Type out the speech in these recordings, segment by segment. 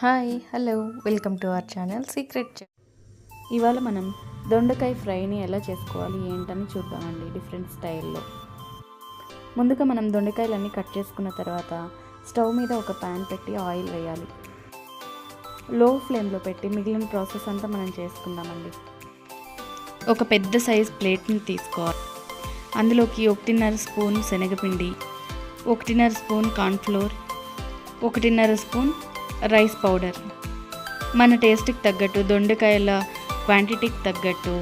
Hi hello welcome to our channel secret ఇవాళ మనం దొండకాయ ఫ్రైని ఎలా చేసుకోవాలి ఏంటని చూద్దామండి డిఫరెంట్ స్టైల్లో. ముందుగా మనం దొండకాయలన్నీ కట్ చేసుకున్న తర్వాత స్టవ్ మీద ఒక ప్యాన్ పెట్టి ఆయిల్ వేయాలి. లో ఫ్లేమ్లో పెట్టి మిగిలిన ప్రాసెస్ అంతా మనం చేసుకుందామండి. ఒక పెద్ద సైజ్ ప్లేట్ని తీసుకోవాలి. అందులోకి ఒకటిన్నర స్పూన్ శనగపిండి ఒకటిన్నర స్పూన్ కార్న్ఫ్లోర్ ఒకటిన్నర స్పూన్ రైస్ పౌడర్ మన టేస్ట్కి తగ్గట్టు దొండకాయల క్వాంటిటీకి తగ్గట్టు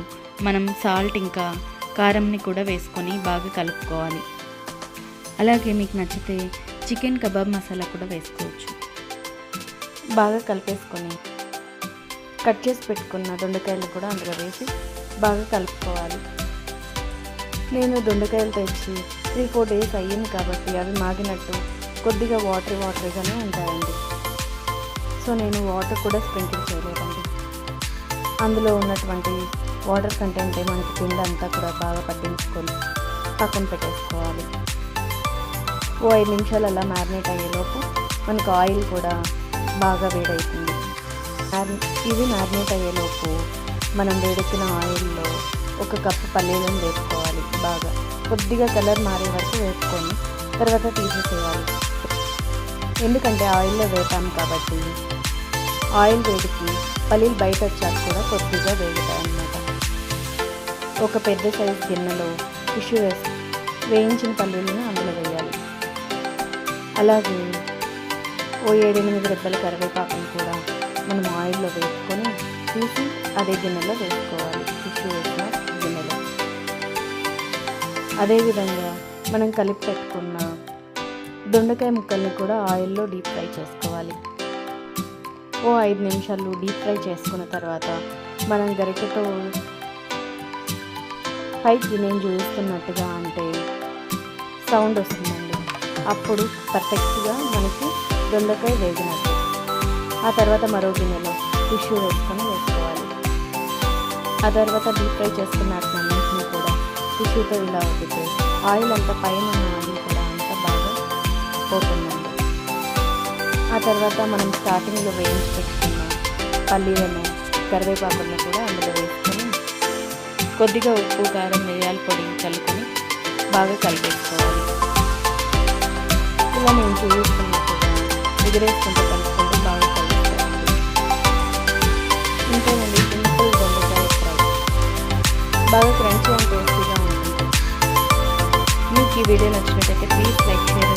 మనం సాల్ట్ ఇంకా కారంని కూడా వేసుకొని బాగా కలుపుకోవాలి. అలాగే మీకు నచ్చితే చికెన్ కబాబ్ మసాలా కూడా వేసుకోవచ్చు. బాగా కలిపేసుకొని కట్ చేసి పెట్టుకున్న దొండకాయలు కూడా అందులో వేసి బాగా కలుపుకోవాలి. నేను దొండకాయలు తెచ్చి త్రీ ఫోర్ డేస్ అయ్యింది కాబట్టి అవి మాగినట్టు కొద్దిగా వాటర్ వాటర్గానే ఉంటాయండి. సో నేను వాటర్ కూడా స్ప్రింకిల్ చేయలేదండి. అందులో ఉన్నటువంటి వాటర్ కంటెంట్ మనకి పిండి అంతా కూడా బాగా పట్టించుకొని పక్కన పెట్టేసుకోవాలి. ఓ ఐదు నిమిషాలు అలా మ్యారినేట్ అయ్యేలోపు మనకు ఆయిల్ కూడా బాగా వేడవుతుంది. ఇది మ్యారినేట్ అయ్యేలోపు మనం వేడెక్కిన ఆయిల్లో ఒక కప్పు పల్లీలను వేసుకోవాలి బాగా. కొద్దిగా కలర్ మారే వరకు వేసుకొని తర్వాత తీసేసేయాలి. ఎందుకంటే ఆయిల్లో వేపాము కాబట్టి ఆయిల్ వేడికి పల్లీలు బయట వచ్చాక కూడా కొద్దిగా వేగుతాయి అన్నమాట. ఒక పెద్ద సైజు గిన్నెలో టిష్యూ వేసి వేయించిన పల్లీలను అందులో వేయాలి. అలాగే ఓ ఏడెనిమిది రెబ్బల కరివేపాకును కూడా మనం ఆయిల్లో వేసుకొని తీసి అదే గిన్నెలో వేసుకోవాలి. టిష్యూ వేసిన గిన్నెలో. అదేవిధంగా మనం కలిపి పెట్టుకున్న దొండకాయ ముక్కల్ని కూడా ఆయిల్లో డీప్ ఫ్రై చేసుకోవాలి. ఓ ఐదు నిమిషాలు డీప్ ఫ్రై చేసుకున్న తర్వాత మనం గరిటెతో పైకి నేను చూస్తున్నట్టుగా అంటే సౌండ్ వస్తుందండి. అప్పుడు పర్ఫెక్ట్గా మనకి దొండకాయ వేగినట్టు. ఆ తర్వాత మరో గిన్నెలో టిష్యూ వేసుకొని వేసుకోవాలి. ఆ తర్వాత డీప్ ఫ్రై చేసుకున్న అన్నింటినీ కూడా టిష్యూతో ఇలా ఉడితే ఆయిల్ అంతా పైన పోతుందండి ఆ తర్వాత మనం స్టార్టింగ్లో వేయించి పెట్టుకున్న పల్లీలను కరివేపాకులను కూడా అందులో వేసుకొని కొద్దిగా ఉప్పు కారం మిరియాల పొడి కలుపుకొని బాగా కలిపేసుకోవాలి. ఇలా నేను చూపిస్తున్నట్టుగా ఎదురేసుకుంటూ కలుపుకుంటూ బాగా కలుపుకోవాలి ఇంతేనండి సింపుల్ దొండకాయ ఫ్రై. బాగా క్రంచీ అండ్ టేస్టీగా ఉంటుంది. మీకు ఈ వీడియో నచ్చినట్టయితే ప్లీజ్ లైక్ చేయండి